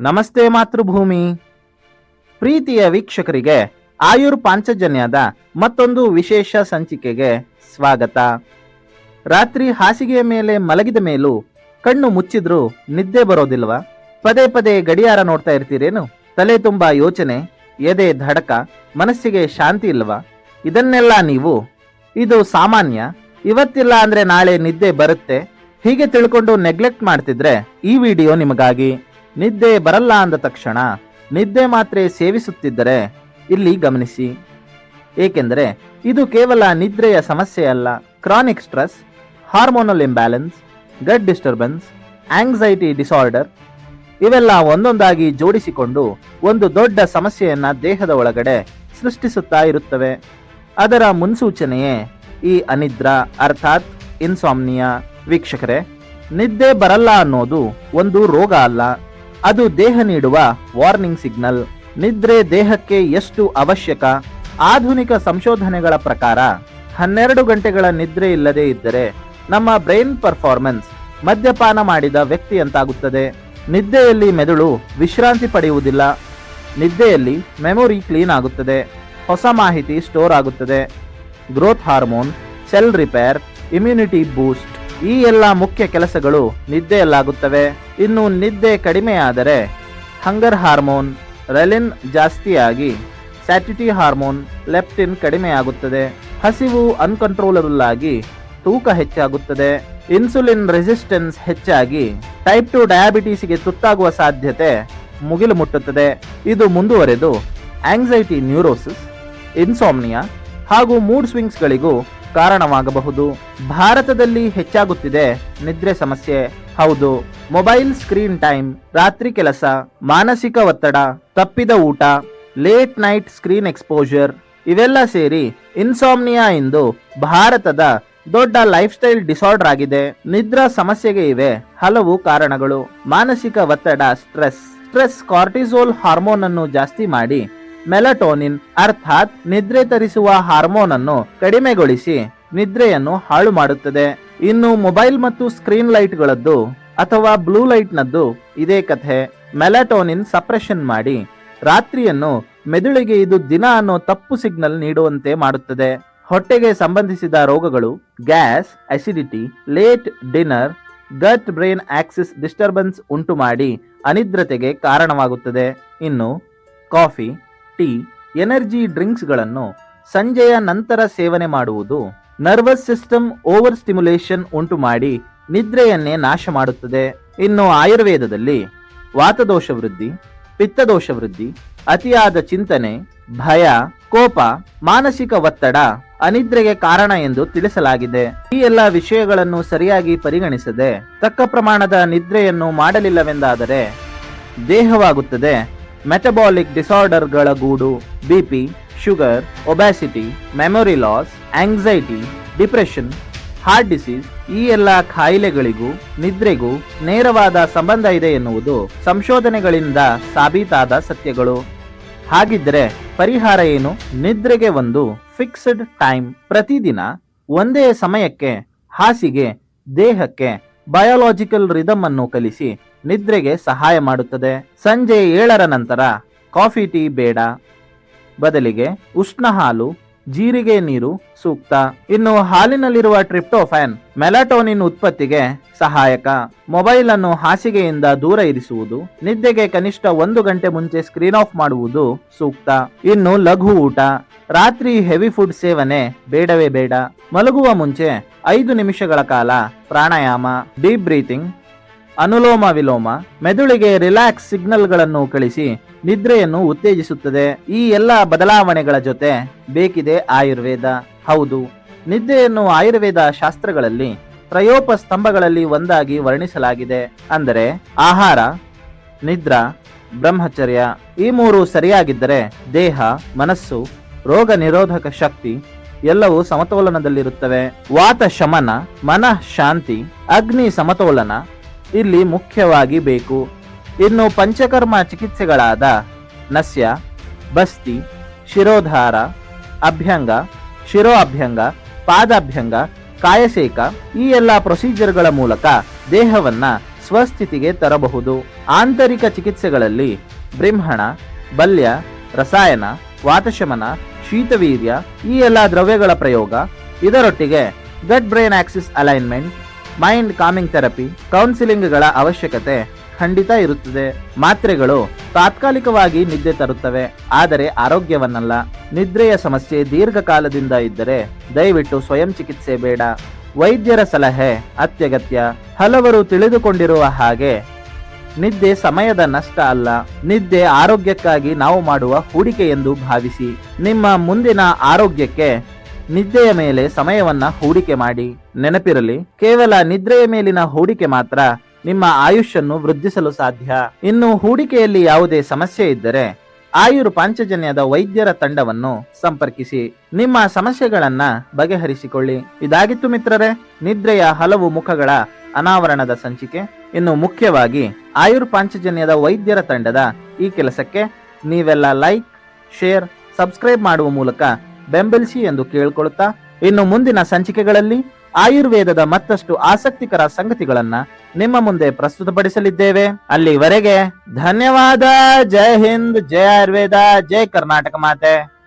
ನಮಸ್ತೆ ಮಾತೃಭೂಮಿ. ಪ್ರೀತಿಯ ವೀಕ್ಷಕರಿಗೆ, ಆಯುರ್ ಪಾಂಚಜನ್ಯದ ಮತ್ತೊಂದು ವಿಶೇಷ ಸಂಚಿಕೆಗೆ ಸ್ವಾಗತ. ರಾತ್ರಿ ಹಾಸಿಗೆಯ ಮೇಲೆ ಮಲಗಿದ ಮೇಲೂ ಕಣ್ಣು ಮುಚ್ಚಿದ್ರೂ ನಿದ್ದೆ ಬರೋದಿಲ್ವಾ? ಪದೇ ಪದೇ ಗಡಿಯಾರ ನೋಡ್ತಾ ಇರ್ತೀರೇನು? ತಲೆ ತುಂಬಾ ಯೋಚನೆ, ಎದೆ ಧಡಕ, ಮನಸ್ಸಿಗೆ ಶಾಂತಿ ಇಲ್ವಾ? ಇದನ್ನೆಲ್ಲ ನೀವು, ಇದು ಸಾಮಾನ್ಯ, ಇವತ್ತಿಲ್ಲ ಅಂದ್ರೆ ನಾಳೆ ನಿದ್ದೆ ಬರುತ್ತೆ, ಹೀಗೆ ತಿಳ್ಕೊಂಡು ನೆಗ್ಲೆಕ್ಟ್ ಮಾಡ್ತಿದ್ರೆ ಈ ವಿಡಿಯೋ ನಿಮಗಾಗಿ. ನಿದ್ದೆ ಬರಲ್ಲ ಅಂದ ತಕ್ಷಣ ನಿದ್ದೆ ಮಾತ್ರೆ ಸೇವಿಸುತ್ತಿದ್ದರೆ ಇಲ್ಲಿ ಗಮನಿಸಿ. ಏಕೆಂದರೆ ಇದು ಕೇವಲ ನಿದ್ರೆಯ ಸಮಸ್ಯೆಯಲ್ಲ chronic stress hormonal imbalance gut disturbance anxiety disorder ಇವೆಲ್ಲ ಒಂದೊಂದಾಗಿ ಜೋಡಿಸಿಕೊಂಡು ಒಂದು ದೊಡ್ಡ ಸಮಸ್ಯೆಯನ್ನ ದೇಹದ ಒಳಗಡೆ ಸೃಷ್ಟಿಸುತ್ತಾ ಇರುತ್ತವೆ. ಅದರ ಮುನ್ಸೂಚನೆಯೇ ಈ ಅನಿದ್ರಾ ಅರ್ಥಾತ್ ಇನ್ಸಾಮ್ನಿಯಾ ವೀಕ್ಷಕರೇ, ನಿದ್ದೆ ಬರಲ್ಲ ಅನ್ನೋದು ಒಂದು ರೋಗ ಅಲ್ಲ. ಅದು ದೇಹ ನೀಡುವ ವಾರ್ನಿಂಗ್ ಸಿಗ್ನಲ್ ನಿದ್ರೆ ದೇಹಕ್ಕೆ ಎಷ್ಟು ಅವಶ್ಯಕ? ಆಧುನಿಕ ಸಂಶೋಧನೆಗಳ ಪ್ರಕಾರ, ಹನ್ನೆರಡು ಗಂಟೆಗಳ ನಿದ್ರೆ ಇಲ್ಲದೆ ಇದ್ದರೆ ನಮ್ಮ ಬ್ರೈನ್ ಪರ್ಫಾರ್ಮೆನ್ಸ್ ಮದ್ಯಪಾನ ಮಾಡಿದ ವ್ಯಕ್ತಿಯಂತಾಗುತ್ತದೆ ನಿದ್ದೆಯಲ್ಲಿ ಮೆದುಳು ವಿಶ್ರಾಂತಿ ಪಡೆಯುವುದಿಲ್ಲ. ನಿದ್ದೆಯಲ್ಲಿ ಮೆಮೊರಿ ಕ್ಲೀನ್ ಆಗುತ್ತದೆ. ಹೊಸ ಮಾಹಿತಿ ಸ್ಟೋರ್ ಆಗುತ್ತದೆ. Growth hormone cell repair immunity boost ಈ ಎಲ್ಲ ಮುಖ್ಯ ಕೆಲಸಗಳು ನಿದ್ದೆಯಲ್ಲಾಗುತ್ತವೆ. ಇನ್ನು ನಿದ್ದೆ ಕಡಿಮೆಯಾದರೆ ಹಂಗರ್ ಹಾರ್ಮೋನ್ ರೆಲಿನ್ ಜಾಸ್ತಿಯಾಗಿ ಸ್ಯಾಟಿಟಿ ಹಾರ್ಮೋನ್ ಲೆಪ್ಟಿನ್ ಕಡಿಮೆಯಾಗುತ್ತದೆ. ಹಸಿವು ಅನ್ಕಂಟ್ರೋಲಬಲ್ ಆಗಿ ತೂಕ ಹೆಚ್ಚಾಗುತ್ತದೆ. ಇನ್ಸುಲಿನ್ ರೆಸಿಸ್ಟೆನ್ಸ್ ಹೆಚ್ಚಾಗಿ ಟೈಪ್ ಟು ಡಯಾಬಿಟೀಸ್ಗೆ ತುತ್ತಾಗುವ ಸಾಧ್ಯತೆ ಮುಗಿಲು ಮುಟ್ಟುತ್ತದೆ. ಇದು ಮುಂದುವರೆದು ಆಂಗ್ಸೈಟಿ ನ್ಯೂರೋಸಿಸ್, ಇನ್ಸೋಮ್ನಿಯಾ ಹಾಗೂ ಮೂಡ್ ಸ್ವಿಂಗ್ಸ್ಗಳಿಗೂ ಕಾರಣವಾಗಬಹುದು. ಭಾರತದಲ್ಲಿ ಹೆಚ್ಚಾಗುತ್ತಿದೆ ನಿದ್ರೆ ಸಮಸ್ಯೆ. ಹೌದು, ಮೊಬೈಲ್ ಸ್ಕ್ರೀನ್ ಟೈಮ್, ರಾತ್ರಿ ಕೆಲಸ, ಮಾನಸಿಕ ಒತ್ತಡ, ತಪ್ಪಿದ ಊಟ, ಲೇಟ್ ನೈಟ್ ಸ್ಕ್ರೀನ್ ಎಕ್ಸ್ಪೋಜರ್ ಇವೆಲ್ಲ ಸೇರಿ ಇನ್ಸಾಮ್ನಿಯಾ ಎಂದು ಭಾರತದ ದೊಡ್ಡ ಲೈಫ್ ಸ್ಟೈಲ್ ಡಿಸಾರ್ಡರ್ ಆಗಿದೆ. ನಿದ್ರಾ ಸಮಸ್ಯೆಗೆ ಇವೆ ಹಲವು ಕಾರಣಗಳು. ಮಾನಸಿಕ ಒತ್ತಡ, ಸ್ಟ್ರೆಸ್ ಸ್ಟ್ರೆಸ್ ಕಾರ್ಟಿಸೋಲ್ ಹಾರ್ಮೋನ್ ಅನ್ನು ಜಾಸ್ತಿ ಮಾಡಿ ಮೆಲಟೋನಿನ್ ಅರ್ಥಾತ್ ನಿದ್ರೆ ತರಿಸುವ ಹಾರ್ಮೋನ್ ಅನ್ನು ಕಡಿಮೆಗೊಳಿಸಿ ನಿದ್ರೆಯನ್ನು ಹಾಳು ಮಾಡುತ್ತದೆ. ಇನ್ನು ಮೊಬೈಲ್ ಮತ್ತು ಸ್ಕ್ರೀನ್ ಲೈಟ್ಗಳದ್ದು ಅಥವಾ ಬ್ಲೂ ಲೈಟ್ನದ್ದು ಇದೇ ಕಥೆ. ಮೆಲಟೋನಿನ್ ಸಪ್ರೆಷನ್ ಮಾಡಿ ರಾತ್ರಿಯನ್ನು ಮೆದುಳಿಗೆ ಇದು ದಿನ ಅನ್ನೋ ತಪ್ಪು ಸಿಗ್ನಲ್ ನೀಡುವಂತೆ ಮಾಡುತ್ತದೆ. ಹೊಟ್ಟೆಗೆ ಸಂಬಂಧಿಸಿದ ರೋಗಗಳು, gas acidity late dinner gut brain axis disturbance ಉಂಟು ಮಾಡಿ ಅನಿದ್ರತೆಗೆ ಕಾರಣವಾಗುತ್ತದೆ. ಇನ್ನು ಕಾಫಿ ಟೀ ಎನರ್ಜಿ ಡ್ರಿಂಕ್ಸ್ಗಳನ್ನು ಸಂಜೆಯ ನಂತರ ಸೇವನೆ ಮಾಡುವುದು ನರ್ವಸ್ ಸಿಸ್ಟಮ್ ಓವರ್ ಸ್ಟಿಮ್ಯುಲೇಷನ್ ಉಂಟು ಮಾಡಿ ನಿದ್ರೆಯನ್ನೇ ನಾಶ ಮಾಡುತ್ತದೆ. ಇನ್ನು ಆಯುರ್ವೇದದಲ್ಲಿ ವಾತದೋಷ ವೃದ್ಧಿ, ಪಿತ್ತದೋಷ ವೃದ್ಧಿ, ಅತಿಯಾದ ಚಿಂತನೆ, ಭಯ, ಕೋಪ, ಮಾನಸಿಕ ಒತ್ತಡ ಅನಿದ್ರೆಗೆ ಕಾರಣ ಎಂದು ತಿಳಿಸಲಾಗಿದೆ. ಈ ಎಲ್ಲ ವಿಷಯಗಳನ್ನು ಸರಿಯಾಗಿ ಪರಿಗಣಿಸದೆ ತಕ್ಕ ಪ್ರಮಾಣದ ನಿದ್ರೆಯನ್ನು ಮಾಡಲಿಲ್ಲವೆಂದಾದರೆ ದೇಹವಾಗುತ್ತದೆ. ಮೆಟಬಾಲಿಕ್ ಡಿಸಾರ್ಡರ್ಗಳ ಗೂಡು BP sugar, obesity, memory loss, anxiety, depression, heart disease ಈ ಎಲ್ಲ ಕಾಯಿಲೆಗಳಿಗೂ ನಿದ್ರೆಗೂ ನೇರವಾದ ಸಂಬಂಧ ಇದೆ ಎನ್ನುವುದು ಸಂಶೋಧನೆಗಳಿಂದ ಸಾಬೀತಾದ ಸತ್ಯಗಳು. ಹಾಗಿದ್ರೆ ಪರಿಹಾರ ಏನು? ನಿದ್ರೆಗೆ ಒಂದು ಫಿಕ್ಸ್ಡ್ ಟೈಮ್ ಪ್ರತಿದಿನ ಒಂದೇ ಸಮಯಕ್ಕೆ, ಹಾಸಿಗೆ, ದೇಹಕ್ಕೆ, ಬಯೋಲಾಜಿಕಲ್ ರಿದಮ್ ಅನ್ನು ಕಲಿಸಿ ನಿದ್ರೆಗೆ ಸಹಾಯ ಮಾಡುತ್ತದೆ. ಸಂಜೆ ಏಳರ ನಂತರ ಕಾಫಿ, ಟೀ ಬೇಡ. ಬದಲಿಗೆ ಉಷ್ಣ ಹಾಲು, ಜೀರಿಗೆ ನೀರು ಸೂಕ್ತ. ಇನ್ನು ಹಾಲಿನಲ್ಲಿರುವ ಟ್ರಿಪ್ಟೋಫ್ಯಾನ್ ಮೆಲಾಟೋನಿನ್ ಉತ್ಪತ್ತಿಗೆ ಸಹಾಯಕ. ಮೊಬೈಲ್ ಅನ್ನು ಹಾಸಿಗೆಯಿಂದ ದೂರ ಇರಿಸುವುದು, ನಿದ್ದೆಗೆ ಕನಿಷ್ಠ ಒಂದು ಗಂಟೆ ಮುಂಚೆ ಸ್ಕ್ರೀನ್ ಆಫ್ ಮಾಡುವುದು ಸೂಕ್ತ. ಇನ್ನು ಲಘು ಊಟ, ರಾತ್ರಿ ಹೆವಿ ಫುಡ್ ಸೇವನೆ ಬೇಡವೇ ಬೇಡ. ಮಲಗುವ ಮುಂಚೆ ಐದು ನಿಮಿಷಗಳ ಕಾಲ ಪ್ರಾಣಾಯಾಮ, ಡೀಪ್ ಬ್ರೀತಿಂಗ್ ಅನುಲೋಮ ವಿಲೋಮ, ಮೆದುಳಿಗೆ ರಿಲ್ಯಾಕ್ಸ್ ಸಿಗ್ನಲ್ಗಳನ್ನು ಕಳಿಸಿ ನಿದ್ರೆಯನ್ನು ಉತ್ತೇಜಿಸುತ್ತದೆ. ಈ ಎಲ್ಲ ಬದಲಾವಣೆಗಳ ಜೊತೆ ಬೇಕಿದೆ ಆಯುರ್ವೇದ. ಹೌದು ನಿದ್ರೆಯನ್ನು ಆಯುರ್ವೇದ ಶಾಸ್ತ್ರಗಳಲ್ಲಿ ತ್ರಯೋಪ ಸ್ತಂಭಗಳಲ್ಲಿ ಒಂದಾಗಿ ವರ್ಣಿಸಲಾಗಿದೆ. ಅಂದರೆ ಆಹಾರ, ನಿದ್ರಾ, ಬ್ರಹ್ಮಚರ್ಯ ಈ ಮೂರು ಸರಿಯಾಗಿದ್ದರೆ ದೇಹ, ಮನಸ್ಸು, ರೋಗ ನಿರೋಧಕ ಶಕ್ತಿ ಎಲ್ಲವೂ ಸಮತೋಲನದಲ್ಲಿರುತ್ತವೆ. ವಾತ ಶಮನ, ಮನಃ ಶಾಂತಿ, ಅಗ್ನಿ ಸಮತೋಲನ ಇಲ್ಲಿ ಮುಖ್ಯವಾಗಿ ಬೇಕು. ಇನ್ನು ಪಂಚಕರ್ಮ ಚಿಕಿತ್ಸೆಗಳಾದ ನಸ್ಯ, ಬಸ್ತಿ, ಶಿರೋಧಾರ, ಅಭ್ಯಂಗ ಶಿರೋ ಅಭ್ಯಂಗ ಪಾದಾಭ್ಯಂಗ ಕಾಯಸೇಕ ಈ ಎಲ್ಲ ಪ್ರೊಸೀಜರ್ಗಳ ಮೂಲಕ ದೇಹವನ್ನ ಸ್ವಸ್ಥಿತಿಗೆ ತರಬಹುದು. ಆಂತರಿಕ ಚಿಕಿತ್ಸೆಗಳಲ್ಲಿ ಬ್ರಿಂಹಣ ಬಲ್ಯ, ರಸಾಯನ, ವಾತಶಮನ, ಶೀತವೀರ್ಯ ಈ ಎಲ್ಲ ದ್ರವ್ಯಗಳ ಪ್ರಯೋಗ. ಇದರೊಟ್ಟಿಗೆ gut brain axis alignment mind calming therapy ಕೌನ್ಸಿಲಿಂಗ್ಗಳ ಅವಶ್ಯಕತೆ ಖಂಡಿತ ಇರುತ್ತದೆ. ಮಾತ್ರೆಗಳು ತಾತ್ಕಾಲಿಕವಾಗಿ ನಿದ್ದೆ ತರುತ್ತವೆ, ಆದರೆ ಆರೋಗ್ಯವನ್ನಲ್ಲ. ನಿದ್ರೆಯ ಸಮಸ್ಯೆ ದೀರ್ಘಕಾಲದಿಂದ ಇದ್ದರೆ ದಯವಿಟ್ಟು ಸ್ವಯಂ ಚಿಕಿತ್ಸೆ ಬೇಡ. ವೈದ್ಯರ ಸಲಹೆ ಅತ್ಯಗತ್ಯ. ಹಲವರು ತಿಳಿದುಕೊಂಡಿರುವ ಹಾಗೆ ನಿದ್ದೆ ಸಮಯದ ನಷ್ಟ ಅಲ್ಲ. ನಿದ್ದೆ ಆರೋಗ್ಯಕ್ಕಾಗಿ ನಾವು ಮಾಡುವ ಹೂಡಿಕೆ ಎಂದು ಭಾವಿಸಿ. ನಿಮ್ಮ ಮುಂದಿನ ಆರೋಗ್ಯಕ್ಕೆ ನಿದ್ದೆಯ ಮೇಲೆ ಸಮಯವನ್ನ ಹೂಡಿಕೆ ಮಾಡಿ. ನೆನಪಿರಲಿ, ಕೇವಲ ನಿದ್ರೆಯ ಮೇಲಿನ ಹೂಡಿಕೆ ಮಾತ್ರ ನಿಮ್ಮ ಆಯುಷ್ಯನ್ನು ವೃದ್ಧಿಸಲು ಸಾಧ್ಯ. ಇನ್ನು ಹೂಡಿಕೆಯಲ್ಲಿ ಯಾವುದೇ ಸಮಸ್ಯೆ ಇದ್ದರೆ ಆಯುರ್ ಪಾಂಚಜನ್ಯದ ವೈದ್ಯರ ತಂಡವನ್ನು ಸಂಪರ್ಕಿಸಿ. ನಿಮ್ಮ ಸಮಸ್ಯೆಗಳನ್ನ ಬಗೆಹರಿಸಿಕೊಳ್ಳಿ. ಇದಾಗಿತ್ತು ಮಿತ್ರರೇ, ನಿದ್ರೆಯ ಹಲವು ಮುಖಗಳ ಅನಾವರಣದ ಸಂಚಿಕೆ. ಇನ್ನು ಮುಖ್ಯವಾಗಿ, ಆಯುರ್ ಪಾಂಚಜನ್ಯದ ವೈದ್ಯರ ತಂಡದ ಈ ಕೆಲಸಕ್ಕೆ ನೀವೆಲ್ಲ ಲೈಕ್, ಶೇರ್, ಸಬ್ಸ್ಕ್ರೈಬ್ ಮಾಡುವ ಮೂಲಕ ಬೆಂಬಲಿಸಿ ಎಂದು ಕೇಳಿಕೊಳ್ಳುತ್ತಾ ಇನ್ನು ಮುಂದಿನ ಸಂಚಿಕೆಗಳಲ್ಲಿ ಆಯುರ್ವೇದದ ಮತ್ತಷ್ಟು ಆಸಕ್ತಿಕರ ಸಂಗತಿಗಳನ್ನ ನಿಮ್ಮ ಮುಂದೆ ಪ್ರಸ್ತುತಪಡಿಸಲಿದ್ದೇವೆ. ಅಲ್ಲಿವರೆಗೆ ಧನ್ಯವಾದ. ಜೈ ಹಿಂದ್, ಜೈ ಆಯುರ್ವೇದ, ಜೈ ಕರ್ನಾಟಕ ಮಾತೆ.